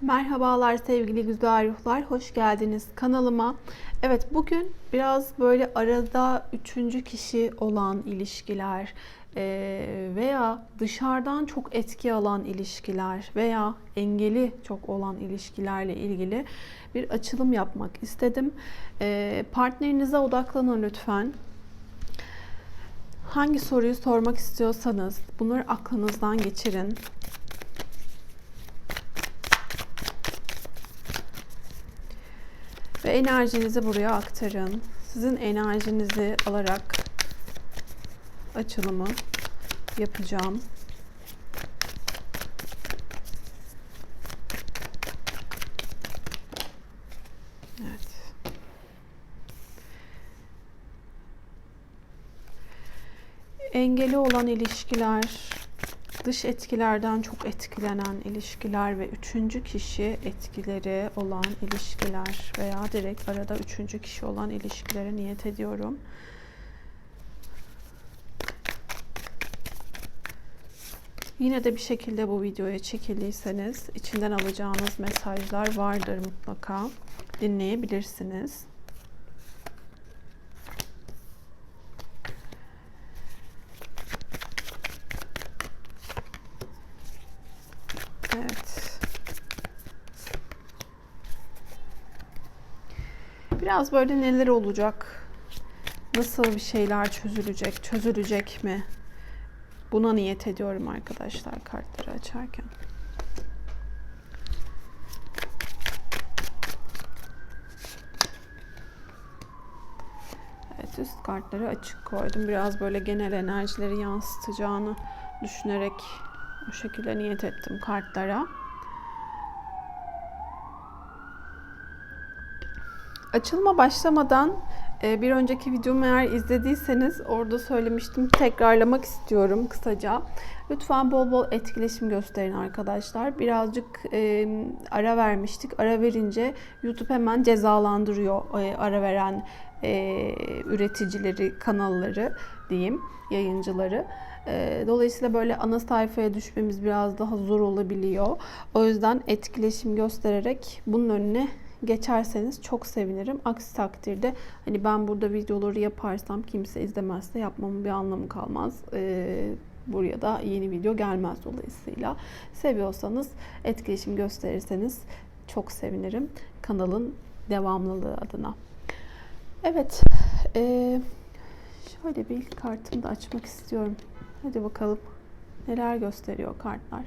Merhabalar sevgili güzel ruhlar, hoş geldiniz kanalıma. Evet bugün biraz böyle arada üçüncü kişi olan ilişkiler veya dışarıdan çok etki alan ilişkiler veya engeli çok olan ilişkilerle ilgili bir açılım yapmak istedim. Partnerinize odaklanın lütfen. Hangi soruyu sormak istiyorsanız bunları aklınızdan geçirin. Ve enerjinizi buraya aktarın. Sizin enerjinizi alarak açılımı yapacağım. Evet. Engeli olan ilişkiler, dış etkilerden çok etkilenen ilişkiler ve üçüncü kişi etkileri olan ilişkiler veya direkt arada üçüncü kişi olan ilişkilere niyet ediyorum. Yine de bir şekilde bu videoya çekildiyseniz içinden alacağınız mesajlar vardır mutlaka. Dinleyebilirsiniz. Evet. Biraz böyle neler olacak? Nasıl bir şeyler çözülecek? Çözülecek mi? Buna niyet ediyorum arkadaşlar kartları açarken. Evet üst kartları açık koydum. Biraz böyle genel enerjileri yansıtacağını düşünerek o şekilde niyet ettim kartlara. Açılma başlamadan e, bir önceki videomu eğer izlediyseniz orada söylemiştim. Tekrarlamak istiyorum kısaca. Lütfen bol bol etkileşim gösterin arkadaşlar. Birazcık e, ara vermiştik. Ara verince YouTube hemen cezalandırıyor e, ara veren e, üreticileri, kanalları diyeyim, yayıncıları. E, Dolayısıyla böyle ana sayfaya düşmemiz biraz daha zor olabiliyor. O yüzden etkileşim göstererek bunun önüne geçerseniz çok sevinirim. Aksi takdirde hani ben burada videoları yaparsam kimse izlemezse yapmamın bir anlamı kalmaz. Ee, buraya da yeni video gelmez dolayısıyla. Seviyorsanız etkileşim gösterirseniz çok sevinirim kanalın devamlılığı adına. Evet, ee, şöyle bir ilk kartımı da açmak istiyorum. Hadi bakalım neler gösteriyor kartlar.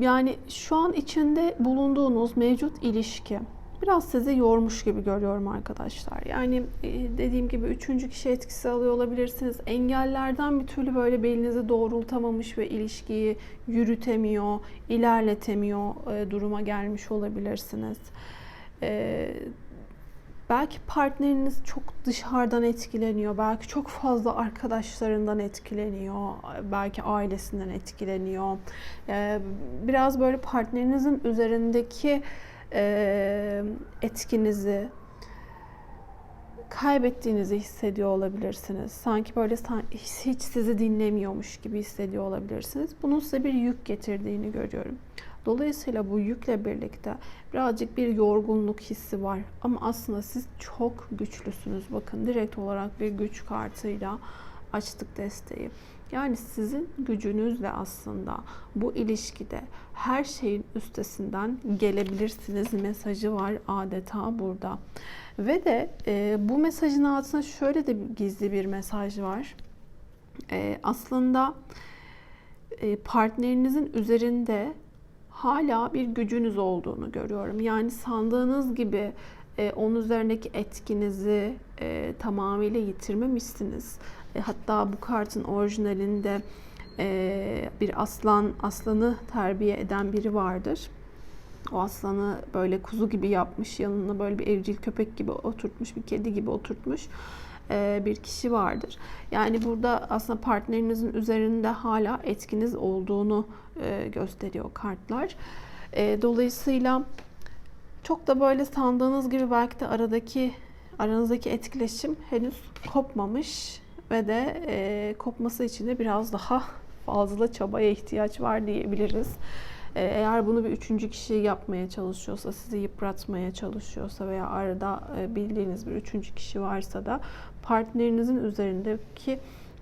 Yani şu an içinde bulunduğunuz mevcut ilişki biraz sizi yormuş gibi görüyorum arkadaşlar. Yani e, dediğim gibi üçüncü kişi etkisi alıyor olabilirsiniz. Engellerden bir türlü böyle belinizi doğrultamamış ve ilişkiyi yürütemiyor, ilerletemiyor e, duruma gelmiş olabilirsiniz. Belki partneriniz çok dışarıdan etkileniyor. Belki çok fazla arkadaşlarından etkileniyor. Belki ailesinden etkileniyor. Ee, Biraz böyle partnerinizin üzerindeki etkinizi kaybettiğinizi hissediyor olabilirsiniz. Sanki böyle hiç sizi dinlemiyormuş gibi hissediyor olabilirsiniz. Bunun size bir yük getirdiğini görüyorum. Dolayısıyla bu yükle birlikte birazcık bir yorgunluk hissi var. Ama aslında siz çok güçlüsünüz. Bakın direkt olarak bir güç kartıyla açtık desteği. Yani sizin gücünüzle aslında bu ilişkide her şeyin üstesinden gelebilirsiniz mesajı var adeta burada. Ve de e, bu mesajın altında şöyle de gizli bir mesaj var. E, aslında e, partnerinizin üzerinde hala bir gücünüz olduğunu görüyorum. Yani sandığınız gibi e, onun üzerindeki etkinizi e, tamamıyla yitirmemişsiniz. E, hatta bu kartın orijinalinde e, bir aslan aslanı terbiye eden biri vardır. O aslanı böyle kuzu gibi yapmış, yanına böyle bir evcil köpek gibi oturtmuş, bir kedi gibi oturtmuş e, bir kişi vardır. Yani burada aslında partnerinizin üzerinde hala etkiniz olduğunu gösteriyor kartlar. Dolayısıyla çok da böyle sandığınız gibi belki de aradaki aranızdaki etkileşim henüz kopmamış ve de e, kopması için de biraz daha fazla çabaya ihtiyaç var diyebiliriz. Eğer bunu bir üçüncü kişi yapmaya çalışıyorsa, sizi yıpratmaya çalışıyorsa veya arada bildiğiniz bir üçüncü kişi varsa da partnerinizin üzerindeki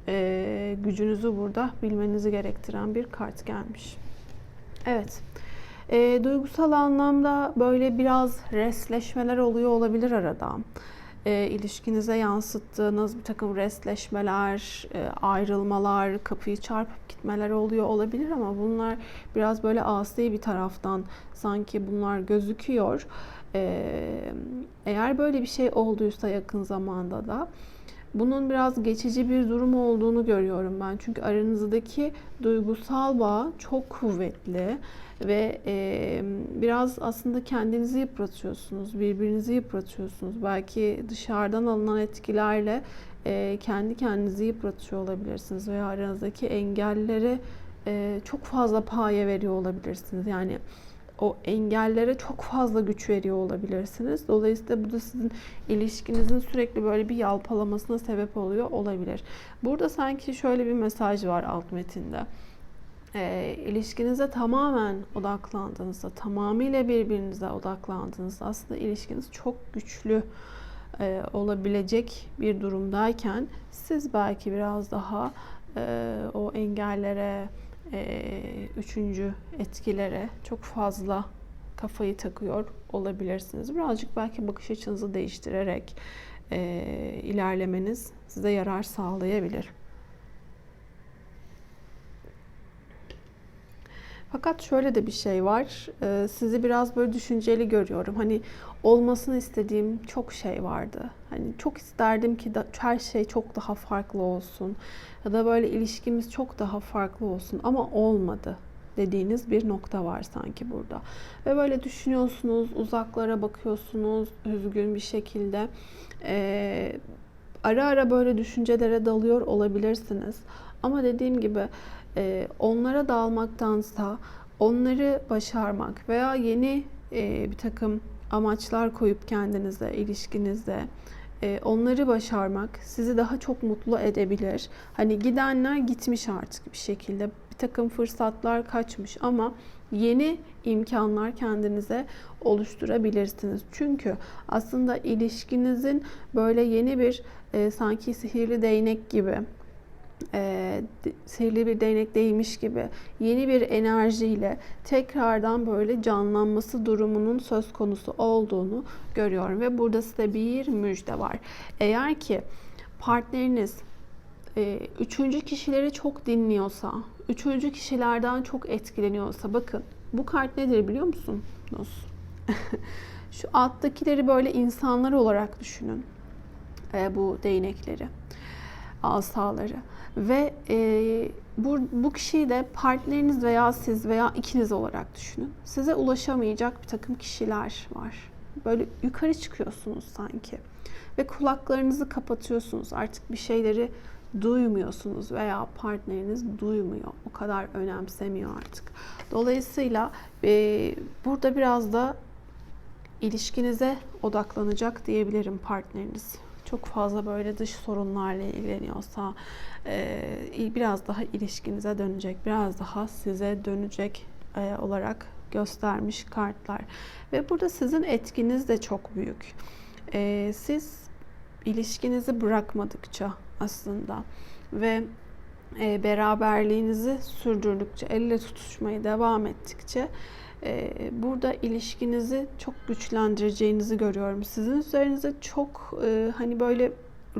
e, gücünüzü burada bilmenizi gerektiren bir kart gelmiş. Evet. E, duygusal anlamda böyle biraz resleşmeler oluyor olabilir arada. E, ilişkinize yansıttığınız bir takım resleşmeler, e, ayrılmalar, kapıyı çarpıp gitmeler oluyor olabilir ama bunlar biraz böyle asi bir taraftan sanki bunlar gözüküyor. E, eğer böyle bir şey olduysa yakın zamanda da bunun biraz geçici bir durum olduğunu görüyorum ben. Çünkü aranızdaki duygusal bağ çok kuvvetli ve e, biraz aslında kendinizi yıpratıyorsunuz, birbirinizi yıpratıyorsunuz. Belki dışarıdan alınan etkilerle e, kendi kendinizi yıpratıyor olabilirsiniz veya aranızdaki engellere e, çok fazla paye veriyor olabilirsiniz. Yani o engellere çok fazla güç veriyor olabilirsiniz. Dolayısıyla bu da sizin ilişkinizin sürekli böyle bir yalpalamasına sebep oluyor olabilir. Burada sanki şöyle bir mesaj var alt metinde. E, ilişkinize tamamen odaklandığınızda, tamamıyla birbirinize odaklandığınızda aslında ilişkiniz çok güçlü e, olabilecek bir durumdayken siz belki biraz daha e, o engellere, üçüncü etkilere çok fazla kafayı takıyor olabilirsiniz. Birazcık belki bakış açınızı değiştirerek e, ilerlemeniz size yarar sağlayabilir. Fakat şöyle de bir şey var. Ee, sizi biraz böyle düşünceli görüyorum. Hani olmasını istediğim çok şey vardı. Hani çok isterdim ki da her şey çok daha farklı olsun. Ya da böyle ilişkimiz çok daha farklı olsun ama olmadı dediğiniz bir nokta var sanki burada. Ve böyle düşünüyorsunuz, uzaklara bakıyorsunuz üzgün bir şekilde. Ee, ara ara böyle düşüncelere dalıyor olabilirsiniz. Ama dediğim gibi e, onlara dalmaktansa onları başarmak veya yeni e, bir takım amaçlar koyup kendinize, ilişkinizde e, onları başarmak sizi daha çok mutlu edebilir. Hani gidenler gitmiş artık bir şekilde. Bir takım fırsatlar kaçmış ama yeni imkanlar kendinize oluşturabilirsiniz. Çünkü aslında ilişkinizin böyle yeni bir e, sanki sihirli değnek gibi e, sihirli bir değnek değmiş gibi yeni bir enerjiyle tekrardan böyle canlanması durumunun söz konusu olduğunu görüyorum ve burada size bir müjde var. Eğer ki partneriniz e, üçüncü kişileri çok dinliyorsa, üçüncü kişilerden çok etkileniyorsa bakın bu kart nedir biliyor musunuz? Şu alttakileri böyle insanlar olarak düşünün. E, bu değnekleri, asaları. Ve e, bu, bu kişiyi de partneriniz veya siz veya ikiniz olarak düşünün. Size ulaşamayacak bir takım kişiler var. Böyle yukarı çıkıyorsunuz sanki. Ve kulaklarınızı kapatıyorsunuz. Artık bir şeyleri duymuyorsunuz veya partneriniz duymuyor. O kadar önemsemiyor artık. Dolayısıyla e, burada biraz da ilişkinize odaklanacak diyebilirim partneriniz çok fazla böyle dış sorunlarla ilgileniyorsa e, biraz daha ilişkinize dönecek, biraz daha size dönecek e, olarak göstermiş kartlar. Ve burada sizin etkiniz de çok büyük. E, siz ilişkinizi bırakmadıkça aslında ve beraberliğinizi sürdürdükçe, elle tutuşmayı devam ettikçe burada ilişkinizi çok güçlendireceğinizi görüyorum. Sizin üzerinize çok e, hani böyle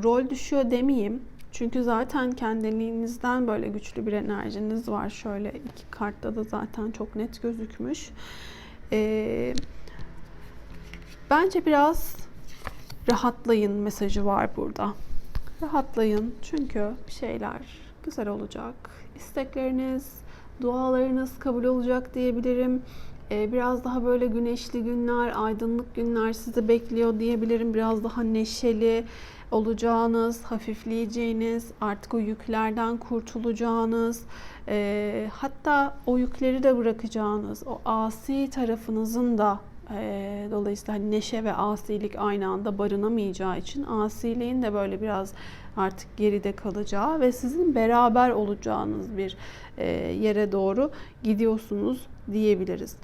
rol düşüyor demeyeyim. Çünkü zaten kendiliğinizden böyle güçlü bir enerjiniz var. Şöyle iki kartta da zaten çok net gözükmüş. Ee, bence biraz rahatlayın mesajı var burada. Rahatlayın çünkü bir şeyler güzel olacak. İstekleriniz, dualarınız kabul olacak diyebilirim. Ee, biraz daha böyle güneşli günler, aydınlık günler sizi bekliyor diyebilirim. Biraz daha neşeli olacağınız, hafifleyeceğiniz, artık o yüklerden kurtulacağınız, e, hatta o yükleri de bırakacağınız, o asi tarafınızın da e, dolayısıyla hani neşe ve asilik aynı anda barınamayacağı için asiliğin de böyle biraz artık geride kalacağı ve sizin beraber olacağınız bir e, yere doğru gidiyorsunuz diyebiliriz.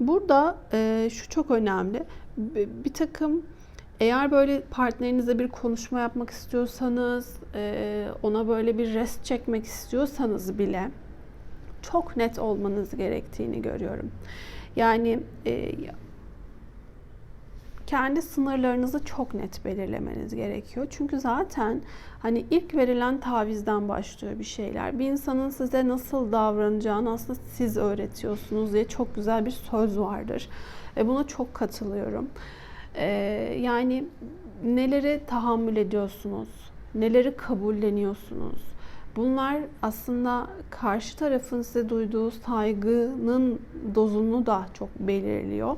Burada e, şu çok önemli. Bir, takım eğer böyle partnerinizle bir konuşma yapmak istiyorsanız, e, ona böyle bir rest çekmek istiyorsanız bile çok net olmanız gerektiğini görüyorum. Yani kendi sınırlarınızı çok net belirlemeniz gerekiyor. Çünkü zaten hani ilk verilen tavizden başlıyor bir şeyler. Bir insanın size nasıl davranacağını aslında siz öğretiyorsunuz diye çok güzel bir söz vardır. Ve buna çok katılıyorum. Ee, yani neleri tahammül ediyorsunuz, neleri kabulleniyorsunuz. Bunlar aslında karşı tarafın size duyduğu saygının dozunu da çok belirliyor.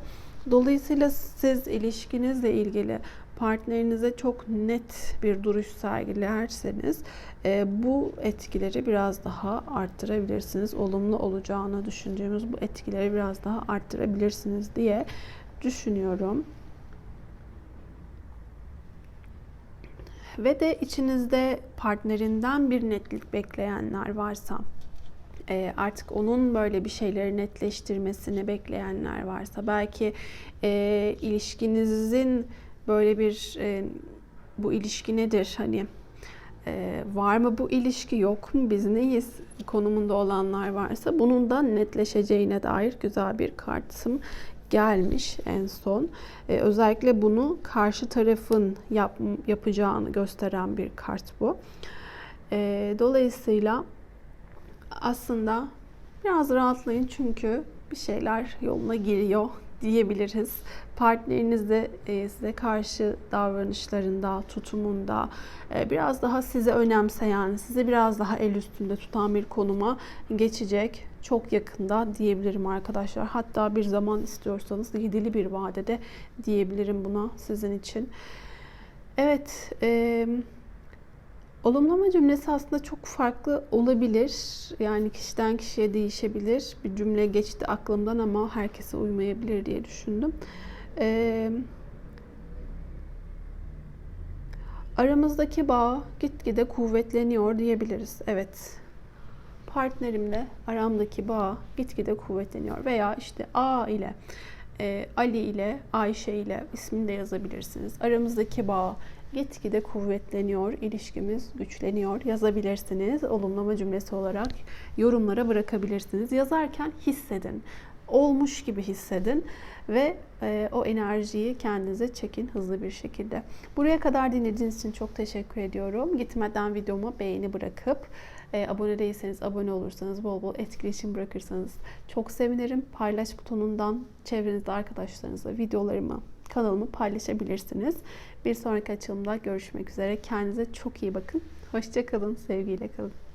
Dolayısıyla siz ilişkinizle ilgili partnerinize çok net bir duruş sergilerseniz e, bu etkileri biraz daha arttırabilirsiniz. Olumlu olacağını düşündüğümüz bu etkileri biraz daha arttırabilirsiniz diye düşünüyorum. Ve de içinizde partnerinden bir netlik bekleyenler varsa e, artık onun böyle bir şeyleri netleştirmesini bekleyenler varsa belki e, ilişkinizin böyle bir e, bu ilişki nedir hani e, var mı bu ilişki yok mu biz neyiz konumunda olanlar varsa bunun da netleşeceğine dair güzel bir kartım gelmiş en son. Ee, özellikle bunu karşı tarafın yap, yapacağını gösteren bir kart bu. Ee, dolayısıyla aslında biraz rahatlayın çünkü bir şeyler yoluna giriyor diyebiliriz. Partneriniz de e, size karşı davranışlarında, tutumunda e, biraz daha size önemseyen, size biraz daha el üstünde tutan bir konuma geçecek. Çok yakında diyebilirim arkadaşlar. Hatta bir zaman istiyorsanız yedili bir vadede diyebilirim buna sizin için. Evet, e, olumlama cümlesi aslında çok farklı olabilir. Yani kişiden kişiye değişebilir. Bir cümle geçti aklımdan ama herkese uymayabilir diye düşündüm. Ee, aramızdaki bağ gitgide kuvvetleniyor diyebiliriz. Evet. Partnerimle aramdaki bağ gitgide kuvvetleniyor. Veya işte A ile e, Ali ile Ayşe ile ismini de yazabilirsiniz. Aramızdaki bağ gitgide kuvvetleniyor, ilişkimiz güçleniyor yazabilirsiniz. Olumlama cümlesi olarak yorumlara bırakabilirsiniz. Yazarken hissedin. Olmuş gibi hissedin ve e, o enerjiyi kendinize çekin hızlı bir şekilde. Buraya kadar dinlediğiniz için çok teşekkür ediyorum. Gitmeden videoma beğeni bırakıp e, abone değilseniz abone olursanız bol bol etkileşim bırakırsanız çok sevinirim. Paylaş butonundan çevrenizde arkadaşlarınızla videolarımı kanalımı paylaşabilirsiniz. Bir sonraki açılımda görüşmek üzere. Kendinize çok iyi bakın. Hoşçakalın. Sevgiyle kalın.